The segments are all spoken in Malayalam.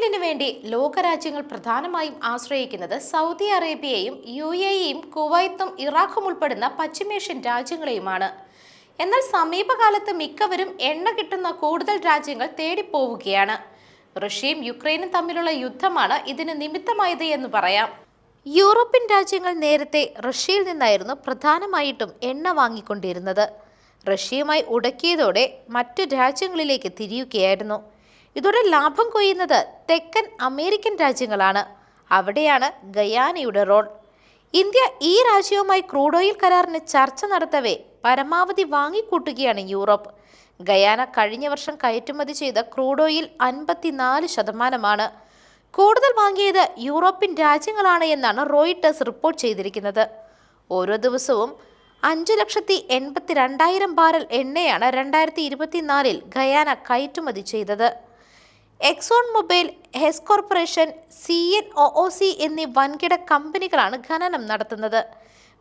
ഓയിലിന് വേണ്ടി ലോകരാജ്യങ്ങൾ പ്രധാനമായും ആശ്രയിക്കുന്നത് സൗദി അറേബ്യയെയും യു എ ഇയും കുവൈത്തും ഇറാഖും ഉൾപ്പെടുന്ന പശ്ചിമേഷ്യൻ രാജ്യങ്ങളെയുമാണ്. എന്നാൽ സമീപകാലത്ത് മിക്കവരും എണ്ണ കിട്ടുന്ന കൂടുതൽ രാജ്യങ്ങൾ തേടിപ്പോവുകയാണ്. റഷ്യയും യുക്രൈനും തമ്മിലുള്ള യുദ്ധമാണ് ഇതിന് നിമിത്തമായത് എന്ന് പറയാം. യൂറോപ്യൻ രാജ്യങ്ങൾ നേരത്തെ റഷ്യയിൽ നിന്നായിരുന്നു പ്രധാനമായിട്ടും എണ്ണ വാങ്ങിക്കൊണ്ടിരുന്നത്. റഷ്യയുമായി ഉടക്കിയതോടെ മറ്റു രാജ്യങ്ങളിലേക്ക് തിരിയുകയായിരുന്നു. ഇതോടെ ലാഭം കൊയ്യുന്നത് തെക്കൻ അമേരിക്കൻ രാജ്യങ്ങളാണ്. അവിടെയാണ് ഗയാനയുടെ റോൾ. ഇന്ത്യ ഈ രാജ്യവുമായി ക്രൂഡ് ഓയിൽ കരാറിന് ചർച്ച നടത്തവേ പരമാവധി വാങ്ങിക്കൂട്ടുകയാണ് യൂറോപ്പ്. ഗയാന കഴിഞ്ഞ വർഷം കയറ്റുമതി ചെയ്ത ക്രൂഡ് ഓയിൽ അൻപത്തിനാല് ശതമാനമാണ്. കൂടുതൽ വാങ്ങിയത് യൂറോപ്യൻ രാജ്യങ്ങളാണ് എന്നാണ് റോയിട്ടേഴ്സ് റിപ്പോർട്ട് ചെയ്തിരിക്കുന്നത്. ഓരോ ദിവസവും അഞ്ചു ലക്ഷത്തി എൺപത്തി രണ്ടായിരം ബാരൽ എണ്ണയാണ് രണ്ടായിരത്തി ഇരുപത്തിനാലിൽ ഗയാന കയറ്റുമതി ചെയ്തത്. Exxon Mobil Hess corporation C N O O C എന്നീ വൻകിട കമ്പനികളാണ് ഖനനം നടത്തുന്നത്.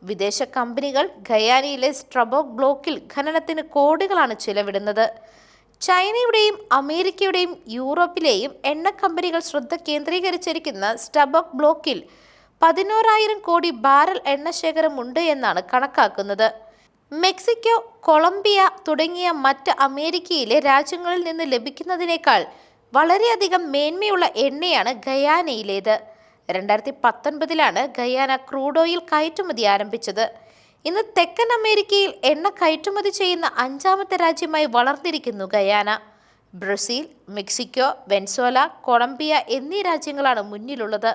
വിദേശ കമ്പനികൾ ഖയാനിയിലെ സ്ട്രബോക് ബ്ലോക്കിൽ ഖനനത്തിന് കോടികളാണ് ചിലവിടുന്നത്. ചൈനയുടെയും അമേരിക്കയുടെയും യൂറോപ്പിലെയും എണ്ണ കമ്പനികൾ ശ്രദ്ധ കേന്ദ്രീകരിച്ചിരിക്കുന്ന സ്റ്റബോക് ബ്ലോക്കിൽ പതിനോറായിരം കോടി ബാരൽ എണ്ണ ശേഖരമുണ്ട് എന്നാണ് കണക്കാക്കുന്നത്. മെക്സിക്കോ കൊളംബിയ തുടങ്ങിയ മറ്റ് അമേരിക്കയിലെ രാജ്യങ്ങളിൽ നിന്ന് ലഭിക്കുന്നതിനേക്കാൾ വളരെയധികം മേന്മയുള്ള എണ്ണയാണ് ഗയാനയിലേത്. രണ്ടായിരത്തി പത്തൊൻപതിലാണ് ഗയാന ക്രൂഡ് ഓയിൽ കയറ്റുമതി ആരംഭിച്ചത്. ഇന്ന് തെക്കൻ അമേരിക്കയിൽ എണ്ണ കയറ്റുമതി ചെയ്യുന്ന അഞ്ചാമത്തെ രാജ്യമായി വളർന്നിരിക്കുന്നു Guyana. Brazil Mexico Venezuela Colombia എന്നീ രാജ്യങ്ങളാണ് മുന്നിലുള്ളത്.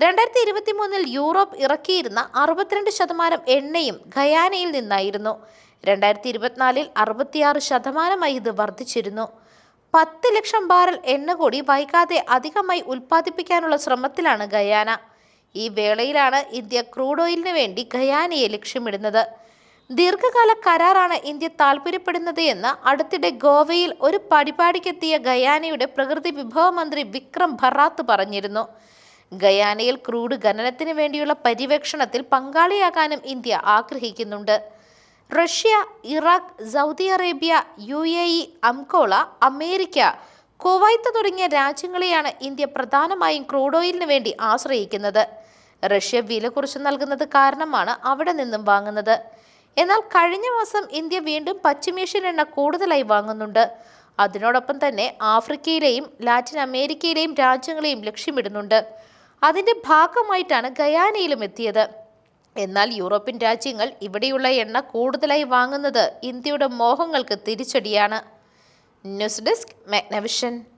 രണ്ടായിരത്തി ഇരുപത്തി മൂന്നിൽ യൂറോപ്പ് ഇറക്കിയിരുന്ന അറുപത്തിരണ്ട് ശതമാനം എണ്ണയും ഗയാനയിൽ നിന്നായിരുന്നു. രണ്ടായിരത്തി ഇരുപത്തിനാലിൽ അറുപത്തിയാറ് ശതമാനമായി ഇത് വർദ്ധിച്ചിരുന്നു. പത്ത് ലക്ഷം ബാരൽ എണ്ണ കൂടി വൈകാതെ അധികമായി ഉൽപ്പാദിപ്പിക്കാനുള്ള ശ്രമത്തിലാണ് ഗയാന. ഈ വേളയിലാണ് ഇന്ത്യ ക്രൂഡ് ഓയിലിന് വേണ്ടി ഗയാനയെ ലക്ഷ്യമിടുന്നത്. ദീർഘകാല കരാറാണ് ഇന്ത്യ താൽപ്പര്യപ്പെടുന്നത് എന്ന് അടുത്തിടെ ഗോവയിൽ ഒരു പരിപാടിക്കെത്തിയ ഗയാനയുടെ പ്രകൃതി വിഭവ മന്ത്രി വിക്രം ഭറാത്ത് പറഞ്ഞിരുന്നു. ഗയാനയിൽ ക്രൂഡ് ഖനനത്തിന് വേണ്ടിയുള്ള പര്യവേക്ഷണത്തിൽ പങ്കാളിയാകാനും ഇന്ത്യ ആഗ്രഹിക്കുന്നുണ്ട്. Russia Iraq Saudi Arabia U A E Angola America Kuwait തുടങ്ങിയ രാജ്യങ്ങളെയാണ് ഇന്ത്യ പ്രധാനമായും ക്രൂഡ് ഓയിലിന് വേണ്ടി ആശ്രയിക്കുന്നത്. റഷ്യ വില കുറച്ച് നൽകുന്നത് കാരണമാണ് അവിടെ നിന്നും വാങ്ങുന്നത്. എന്നാൽ കഴിഞ്ഞ മാസം ഇന്ത്യ വീണ്ടും പശ്ചിമേഷ്യൻ എണ്ണ കൂടുതലായി വാങ്ങുന്നുണ്ട്. അതിനോടൊപ്പം തന്നെ ആഫ്രിക്കയിലെയും ലാറ്റിൻ അമേരിക്കയിലെയും രാജ്യങ്ങളെയും ലക്ഷ്യമിടുന്നുണ്ട്. അതിന്റെ ഭാഗമായിട്ടാണ് ഗയാനയിലും എത്തിയത്. എന്നാൽ യൂറോപ്യൻ രാജ്യങ്ങൾ ഇവിടെയുള്ള എണ്ണ കൂടുതലായി വാങ്ങുന്നത് ഇന്ത്യയുടെ മോഹങ്ങൾക്ക് തിരിച്ചടിയാണ്. News desk Magnavision.